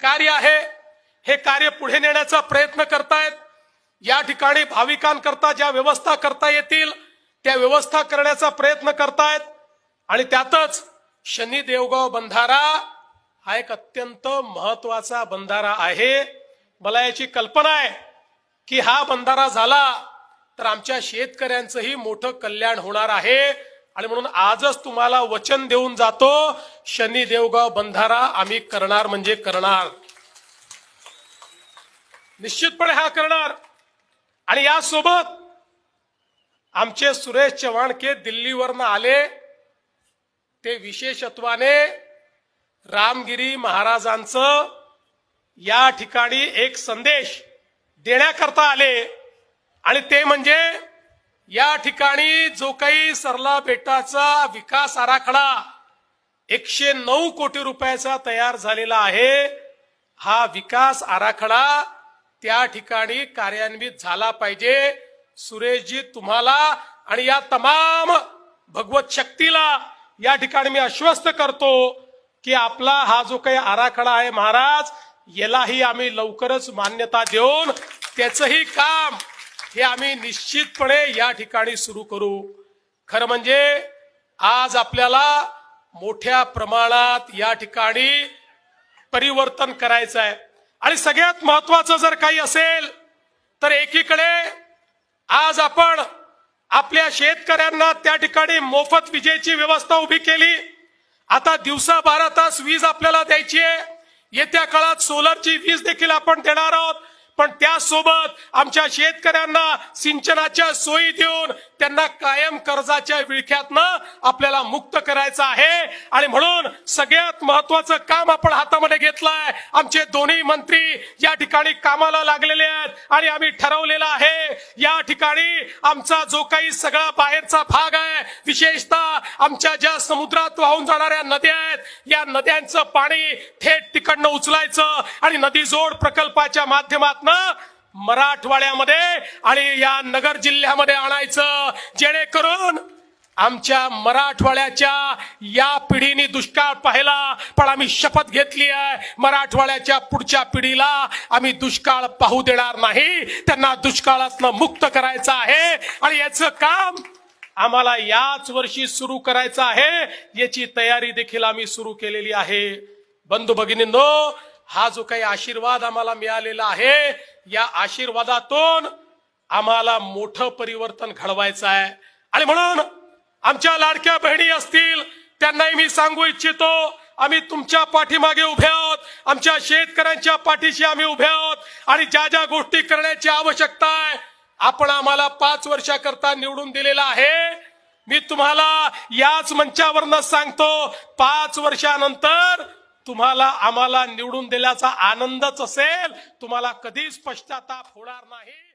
कार्य आहे. हे कार्य पुढे नेण्याचा प्रयत्न करतायत. या ठिकाणी भाविकांकरता ज्या व्यवस्था करता येतील त्या व्यवस्था करण्याचा प्रयत्न करतायत. आणि त्यातच शनी देवगाव बंधारा हा एक अत्यंत महत्त्वाचा बंधारा आहे. मला याची कल्पना आहे की हा बंधारा झाला तर आमच्या शेतकऱ्यांचंही मोठं कल्याण होणार आहे. आणि म्हणून आजच तुम्हाला वचन देऊन जातो शनी देवगाव बंधारा आम्ही करणार म्हणजे करणार. निश्चितपणे हा करणार. आणि यासोबत आमचे सुरेश चव्हाणके दिल्लीवरनं आले. ते विशेषत्वाने रामगिरी महाराजांचं या ठिकाणी एक संदेश देण्याकरता आले. आणि ते म्हणजे या ठिकाणी जो काही सरला बेटाचा विकास आराखडा एकशे नऊ कोटी रुपयाचा तयार झालेला आहे. हा विकास आराखडा त्या ठिकाणी कार्यान्वित झाला पाहिजे. सुरेशजी तुम्हाला आणि या तमाम भगवत शक्तीला या ठिकाणी मी आश्वस्त करतो की आपला हा जो काही आराखडा आहे महाराज यालाही आम्ही लवकरच मान्यता देऊन त्याचंही काम हे आम्ही निश्चितपणे या ठिकाणी सुरू करू. खरं म्हणजे आज आपल्याला मोठ्या प्रमाणात या ठिकाणी परिवर्तन करायचं आहे. आणि सगळ्यात महत्वाचं जर काही असेल तर एकीकडे आज आपण आपल्या शेतकऱ्यांना त्या ठिकाणी मोफत विजेची व्यवस्था उभी केली. आता दिवसा बारा तास वीज आपल्याला द्यायची आहे. येत्या काळात सोलरची वीज देखील आपण देणार आहोत. पण त्यासोबत आमच्या शेतकऱ्यांना सिंचनाच्या सोयी देऊन त्यांना कायम कर्जाच्या विळख्यातनं आपल्याला मुक्त करायचं आहे. आणि म्हणून सगळ्यात महत्वाचं काम आपण हातामध्ये घेतलंय. आमचे दोन्ही मंत्री या ठिकाणी कामाला लागलेले आहेत आणि आम्ही ठरवलेलं आहे या ठिकाणी आमचा जो काही सगळा बाहेरचा भाग आहे विशेषतः आमच्या ज्या समुद्रात वाहून जाणाऱ्या नद्या आहेत या नद्यांचं पाणी थेट तिकडनं उचलायचं आणि नदी जोड प्रकल्पाच्या माध्यमातनं मराठवाड्यामध्ये आणि या नगर जिल्ह्यामध्ये आणायचं जेणेकरून आमच्या मराठवाड्याच्या या पिढीने दुष्काळ पाहिला पण आम्ही शपथ घेतली आहे मराठवाड्याच्या पुढच्या पिढीला आम्ही दुष्काळ पाहू देणार नाही. त्यांना दुष्काळातनं मुक्त करायचं आहे आणि याचं काम आम्हाला याच वर्षी सुरू करायचं आहे याची तयारी देखील आम्ही सुरू केलेली आहे. बंधू भगिनींनो हा जो काही आशीर्वाद आम्हाला मिळालेला आहे या आशीर्वादातून आम्हाला मोठं परिवर्तन घडवायचं आहे. आणि म्हणून आमच्या लाडक्या बहिणी असतील त्यांनाही मी सांगू इच्छितो आम्ही तुमच्या पाठीमागे उभे आहोत आमच्या शेतकऱ्यांच्या पाठीशी आम्ही उभे आहोत आणि ज्या ज्या गोष्टी करण्याची आवश्यकता आहे आपण आम्हाला पाच वर्षाकरता निवडून दिलेला आहे. मी तुम्हाला याच मंचावरनं सांगतो पाच वर्षानंतर तुम्हाला आम्हाला निवडून दिल्याचा आनंदच असेल. तुम्हाला कधीच पश्चाताप होणार नाही.